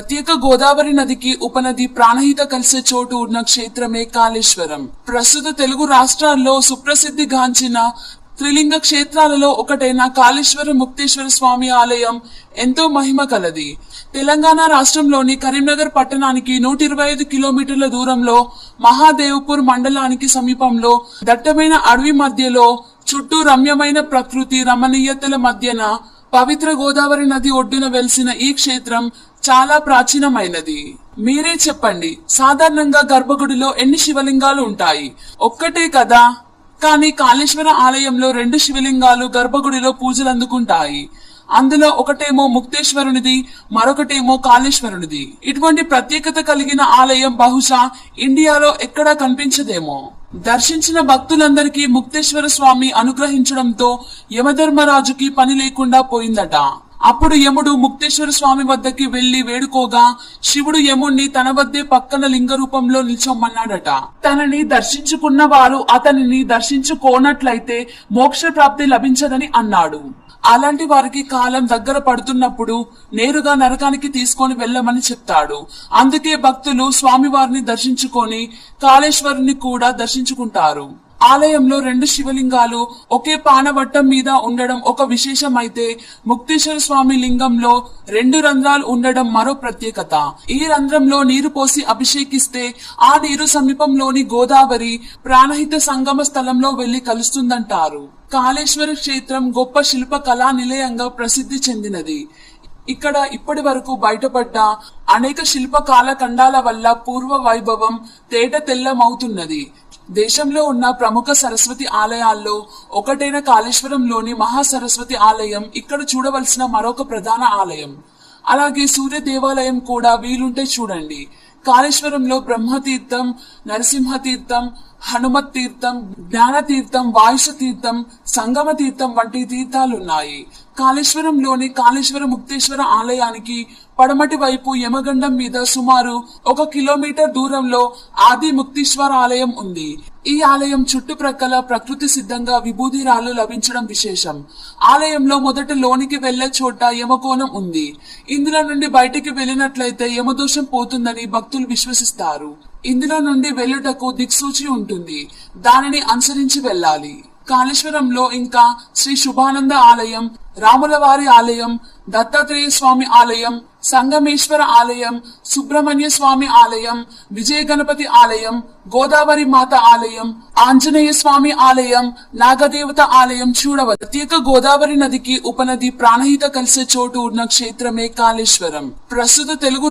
ప్రత్యేక గోదావరి నదికి ఉపనది ప్రాణహిత కలిసే చోటు ఉన్న క్షేత్రమే కాళేశ్వరం. ప్రస్తుత తెలుగు రాష్ట్రాల్లో సుప్రసిద్ధి గాంచిన త్రిలింగ క్షేత్రాలలో ఒకటైన కాళేశ్వర ముక్తేశ్వర స్వామి ఆలయం ఎంతో మహిమ కలది. తెలంగాణ రాష్ట్రంలోని కరీంనగర్ పట్టణానికి నూట ఇరవై ఐదు కిలోమీటర్ల దూరంలో మహాదేవ్పూర్ మండలానికి సమీపంలో దట్టమైన అడవి మధ్యలో చుట్టూ రమ్యమైన ప్రకృతి రమణీయతల మధ్యన పవిత్ర గోదావరి నది ఒడ్డున వెలిసిన ఈ క్షేత్రం చాలా ప్రాచీనమైనది. మీరే చెప్పండి సాధారణంగా గర్భగుడిలో ఎన్ని శివలింగాలు ఉంటాయి? ఒక్కటే కదా? కానీ కాళేశ్వర ఆలయంలో రెండు శివలింగాలు గర్భగుడిలో పూజలు అందుకుంటాయి. అందులో ఒకటేమో ముక్తేశ్వరునిది మరొకటేమో కాళేశ్వరునిది. ఇటువంటి ప్రత్యేకత కలిగిన ఆలయం బహుశా ఇండియాలో ఎక్కడా కనిపించదేమో. దర్శించిన భక్తులందరికీ ముక్తేశ్వర స్వామి అనుగ్రహించడంతో యమధర్మరాజుకి పని లేకుండా పోయిందట. అప్పుడు యముడు ముక్తేశ్వర స్వామి వద్దకి వెళ్ళి వేడుకోగా శివుడు యముణ్ణి తన వద్దే పక్కన లింగ రూపంలో నిల్చోమన్నాడట. తనని దర్శించుకున్న వారు అతనిని దర్శించుకోనట్లయితే మోక్ష ప్రాప్తి లభించదని అన్నాడు. అలాంటి వారికి కాలం దగ్గర పడుతున్నప్పుడు నేరుగా నరకానికి తీసుకొని వెళ్ళమని చెప్తాడు. అందుకే భక్తులు స్వామివారిని దర్శించుకొని కాళేశ్వరుని కూడా దర్శించుకుంటారు. ఆలయంలో రెండు శివలింగాలు ఒకే పానవట్టం మీద ఉండడం ఒక విశేషమైతే ముక్తేశ్వర స్వామి లింగంలో రెండు రంధ్రాలు ఉండడం మరో ప్రత్యేకత. ఈ రంధ్రంలో నీరు పోసి అభిషేకిస్తే ఆ నీరు సమీపంలోని గోదావరి ప్రాణహిత సంగమ స్థలంలో వెళ్ళి కలుస్తుందంటారు. కాళేశ్వర క్షేత్రం గొప్ప శిల్ప కళా నిలయంగా ప్రసిద్ధి చెందినది. ఇక్కడ ఇప్పటి వరకు బయటపడ్డ అనేక శిల్ప కాలఖండాల వల్ల పూర్వ వైభవం తేట తెల్లమవుతున్నది. దేశంలో ఉన్న ప్రముఖ సరస్వతి ఆలయాల్లో ఒకటైన కాళేశ్వరంలోని మహాసరస్వతి ఆలయం ఇక్కడ చూడవలసిన మరొక ప్రధాన ఆలయం. అలాగే సూర్య దేవాలయం కూడా వీలుంటే చూడండి. కాళేశ్వరంలో బ్రహ్మతీర్థం నరసింహతీర్థం హనుమత్ తీర్థం జ్ఞాన తీర్థం వాయుష తీర్థం సంగమ తీర్థం వంటి తీర్థాలున్నాయి. కాళేశ్వరంలోని కాళేశ్వర ముక్తేశ్వర ఆలయానికి పడమటి వైపు యమగండం మీద సుమారు ఒక కిలోమీటర్ దూరంలో ఆది ముక్తేశ్వర ఆలయం ఉంది. ఈ ఆలయం చుట్టుప్రక్కల ప్రకృతి సిద్ధంగా విభూది రాళ్ళు లభించడం విశేషం. ఆలయంలో మొదట లోనికి వెళ్ళే చోట యమకోణం ఉంది. ఇందులో నుండి బయటికి వెళ్ళినట్లయితే యమదోషం పోతుందని భక్తులు విశ్వసిస్తారు. ఇందులో నుండి వెళ్ళుటకు దిక్సూచి ఉంటుంది. దానిని అనుసరించి వెళ్ళాలి. కాళేశ్వరంలో ఇంకా శ్రీ శుభానంద ఆలయం రాములవారి ఆలయం దత్తాత్రేయ స్వామి ఆలయం సంగమేశ్వర ఆలయం సుబ్రహ్మణ్య స్వామి ఆలయం విజయ గణపతి ఆలయం గోదావరి మాత ఆలయం ఆంజనేయ స్వామి ఆలయం నాగదేవత ఆలయం చూడవచ్చు ప్రత్యేక గోదావరి నదికి ఉపనది ప్రాణహిత కలిసే చోటు ఉన్న క్షేత్రమే కాళేశ్వరం. ప్రస్తుత తెలుగు